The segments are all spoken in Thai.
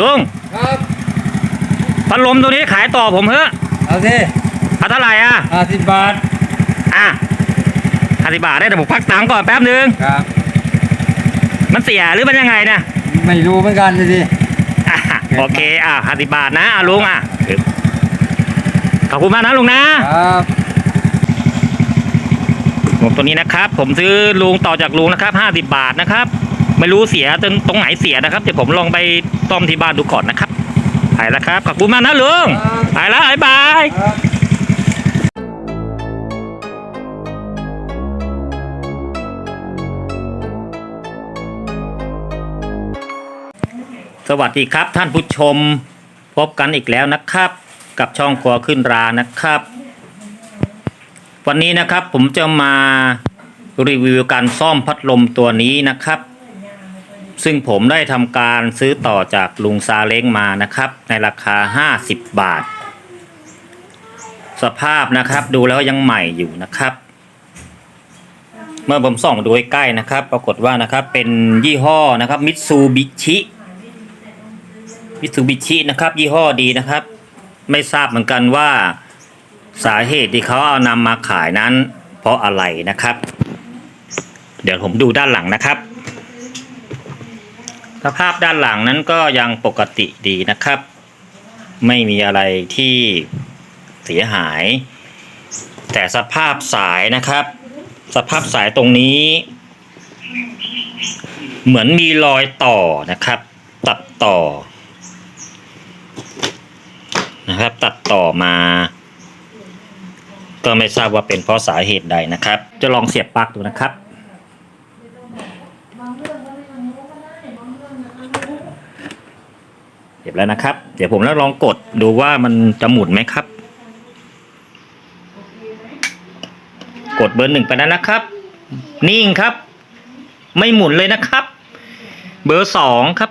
ลุงครับพัดลมตัวนี้ขายต่อผมเถอะเอาสิเอาเท่าไหร่อะห้าสิบบาทอะห้าสิบบาทได้แต่ผมพักตังค์ก่อนแป๊บนึงครับ มันเสียหรือมันยังไงเนี่ยไม่รู้เหมือนกันสิอะโอเคอะห้าสิบบาทนะอะลุงอะขอบคุณมากนะลุงนะครับผมตัวนี้นะครับ ผมซื้อลุงต่อจากลุงนะครับห้าสิบบาทนะครับ ไม่รู้เสียตรงตรงไหนเสียนะครับเดี๋ยวผมลองไปต้อมที่บ้านดูก่อนนะครับไปแล้วครับขอบคุณมากนะลุงไปแล้วบายบายสวัสดีครับท่านผู้ชมพบกันอีกแล้วนะครับ กับช่องครัวขึ้นรานะครับ วันนี้นะครับผมจะมารีวิวการซ่อมพัดลมตัวนี้นะครับ ซึ่งผมได้ทำการซื้อต่อจากลุงซาเล้งมานะครับ ในราคา 50 บาท สภาพนะครับดูแล้วยังใหม่อยู่นะครับ เมื่อผมส่องดูใกล้ๆนะครับ ปรากฏว่านะครับเป็นยี่ห้อนะครับมิตซูบิชิมิตซูบิชินะครับ ยี่ห้อดีนะครับ ไม่ทราบเหมือนกันว่าสาเหตุที่เขาเอานำมาขายนั้น เพราะอะไรนะครับ เดี๋ยวผมดูด้านหลังนะครับ สภาพด้านหลังนั้นก็ยังปกติดีนะครับ ไม่มีอะไรที่เสียหาย แต่สภาพสายนะครับ สภาพสายตรงนี้ เหมือนมีรอยต่อนะครับ ตัดต่อนะครับ ตัดต่อมา ก็ไม่ทราบว่าเป็นเพราะสาเหตุใดนะครับ จะลองเสียบปลั๊กดูนะครับ เสียบแล้วนะครับ เดี๋ยวผมแล้วลองกดดูว่ามันจะหมุนไหมครับ กดเบอร์หนึ่งไปแล้วนะครับ นิ่งครับ ไม่หมุนเลยนะครับ เบอร์สองครับ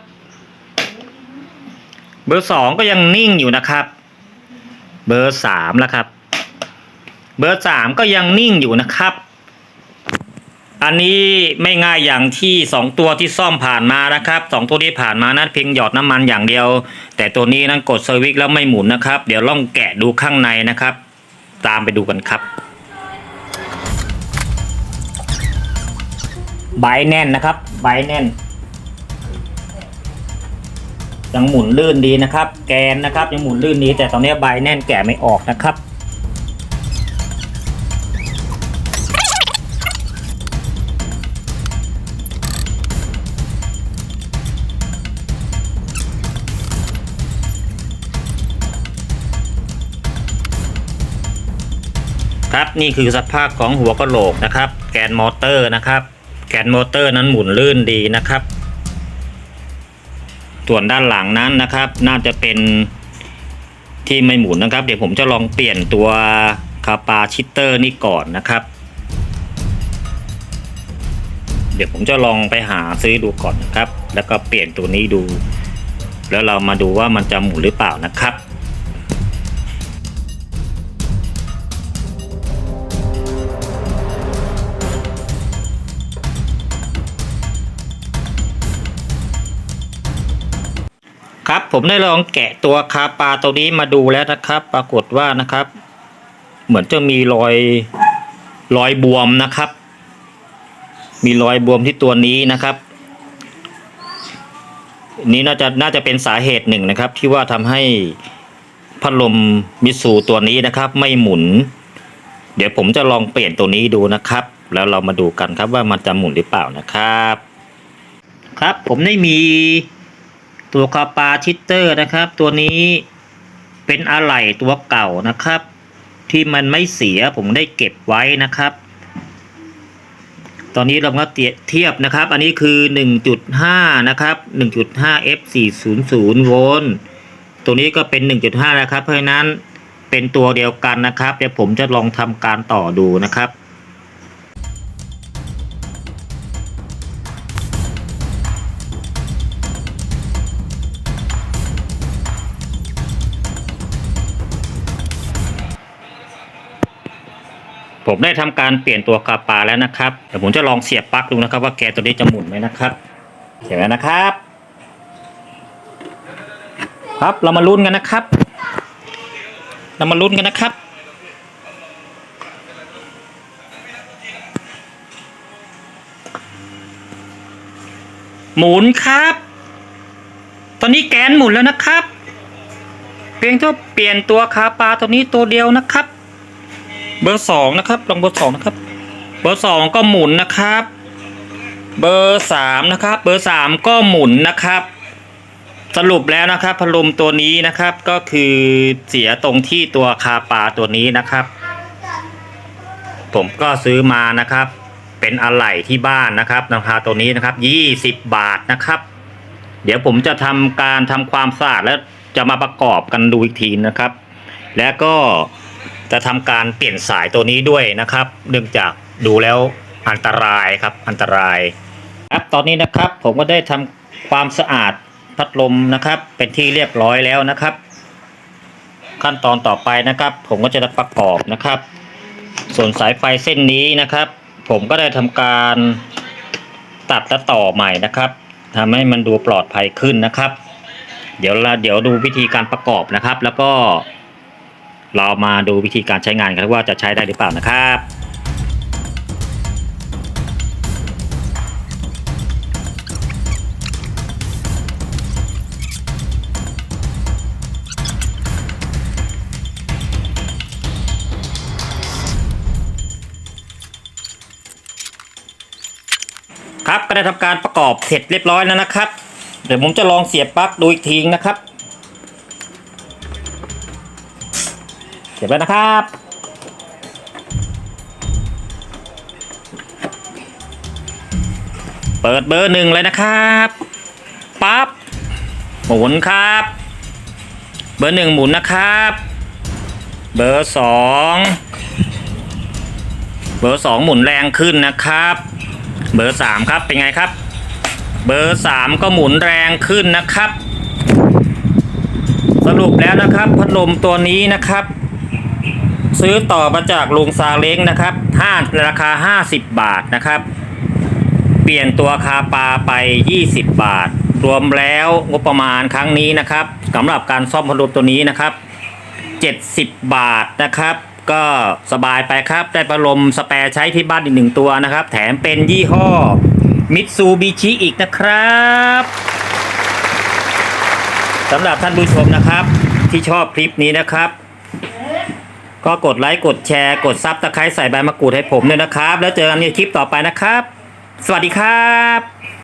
เบอร์สองก็ยังนิ่งอยู่นะครับ เบอร์สามแล้วครับ เบอร์สามก็ยังนิ่งอยู่นะครับ อันนี้ไม่ง่ายอย่างที่สองตัวที่ซ่อมผ่านมานะครับสองตัวที่ผ่านมานั้นเพียงหยอดน้ำมันอย่างเดียว แต่ตัวนี้นั้นกดสวิตช์แล้วไม่หมุนนะครับ เดี๋ยวลองแกะดูข้างในนะครับ ตามไปดูกันครับ ใบแน่นนะครับ ใบแน่น ยังหมุนลื่นดีนะครับ แกนนะครับ ยังหมุนลื่นดีแต่ตอนนี้ใบแน่นแกะไม่ออกนะครับ ครับ นี่คือสภาพของหัวกะโหลกนะครับ แกนมอเตอร์นะครับ แกนมอเตอร์นั้นหมุนลื่นดีนะครับ ส่วนด้านหลังนั้นนะครับ น่าจะเป็นที่ไม่หมุนนะครับ เดี๋ยวผมจะลองเปลี่ยนตัวคาปาชิตเตอร์นี่ก่อนนะครับ เดี๋ยวผมจะลองไปหาซื้อดูก่อนนะครับ แล้วก็เปลี่ยนตัวนี้ดู แล้วเรามาดูว่ามันจะหมุนหรือเปล่านะครับ ครับ ผมได้ลองแกะตัวคาปลาตัวนี้มาดูแล้วนะครับ ปรากฏว่านะครับ เหมือนจะมีรอยรอยบวมนะครับ มีรอยบวมที่ตัวนี้นะครับ นี้น่าจะน่าจะเป็นสาเหตุหนึ่งนะครับ ที่ว่าทำให้พัดลมมิตซูตัวนี้นะครับ ไม่หมุน เดี๋ยวผมจะลองเปลี่ยนตัวนี้ดูนะครับ แล้วเรามาดูกันครับว่ามันจะหมุนหรือเปล่านะครับ ครับผมได้มี ตัวคาปาชิตเตอร์นะครับ ตัวนี้เป็นอะไหล่ตัวเก่านะครับ ที่มันไม่เสียผมได้เก็บไว้นะครับ ตอนนี้เราก็เทียบนะครับ อันนี้คือ 1.5 นะครับ 1.5 f 400โวลต์ตัวนี้ก็เป็น 1.5 นะครับ เพราะฉะนั้นเป็นตัวเดียวกันนะครับ เดี๋ยวผมจะลองทำการต่อดูนะครับ ผมได้ทำการเปลี่ยนตัวคาปาแล้วนะครับเดี๋ยวผมจะลองเสียบปลั๊กดูนะครับ ว่าแกนตัวนี้จะหมุนไหมนะครับเสียบแล้วนะครับ ครับเรามาลุ้นกันนะครับ เรามาลุ้นกันนะครับหมุนครับ ตอนนี้แกนหมุนแล้วนะครับ เพียงแค่เปลี่ยนตัวคาปลาตัวนี้ตัวเดียวนะครับ เบอร์สองนะครับ ลองเบอร์สองนะครับ เบอร์สองก็หมุนนะครับ เบอร์สามนะครับ เบอร์สามก็หมุนนะครับ สรุปแล้วนะครับพัดลมตัวนี้นะครับก็คือเสียตรงที่ตัวคาปาตัวนี้นะครับ ผมก็ซื้อมานะครับ เป็นอะไหล่ที่บ้านนะครับราคาตัวนี้นะครับยี่สิบบาทนะครับ เดี๋ยวผมจะทำการทำความสะอาดแล้วจะมาประกอบกันดูอีกทีนะครับ แล้วก็ จะทำการเปลี่ยนสายตัวนี้ด้วยนะครับ เนื่องจากดูแล้วอันตรายครับอันตรายครับตอนนี้นะครับผมก็ได้ทำความสะอาดพัดลมนะครับ เป็นที่เรียบร้อยแล้วนะครับ ขั้นตอนต่อไปนะครับ ผมก็จะประกอบนะครับ ส่วนสายไฟเส้นนี้นะครับ ผมก็ได้ทำการตัดและต่อใหม่นะครับทำให้มันดูปลอดภัยขึ้นนะครับ เดี๋ยวเราเดี๋ยวดูวิธีการประกอบนะครับ แล้วก็ เรามาดูวิธีการใช้งานกันว่าจะใช้ได้หรือเปล่านะครับ ครับก็ได้ทำการประกอบเสร็จเรียบร้อยแล้วนะครับ เดี๋ยวผมจะลองเสียบปลั๊กดูอีกทีนะครับ เสียบแล้วนะครับ เปิดเบอร์หนึ่งเลยนะครับปั๊บหมุนครับ เบอร์หนึ่งหมุนนะครับ เบอร์สองเบอร์สองหมุนแรงขึ้นนะครับ เบอร์สามครับเป็นไงครับ เบอร์สามก็หมุนแรงขึ้นนะครับ สรุปแล้วนะครับ พัดลมตัวนี้นะครับ ซื้อต่อมาจากลุงซาเล้งนะครับห้าราคา 50 บาทนะครับ เปลี่ยนตัวคาปาไป 20 บาท รวมแล้วงบประมาณครั้งนี้นะครับสำหรับการซ่อมพัดลมตัวนี้นะครับ 70 บาทนะครับ ก็สบายไปครับ ได้พัดลมสแปร์ใช้ที่บ้านอีกหนึ่งตัวนะครับ แถมเป็นยี่ห้อมิตซูบิชิอีกนะครับสำหรับท่านผู้ชมนะครับที่ชอบคลิปนี้นะครับ ก็กดไลค์กดแชร์กดซับตะไคร้ใส่ใบมะกรูดให้ผมด้วยนะครับ แล้วเจอกันในคลิปต่อไปนะครับ สวัสดีครับ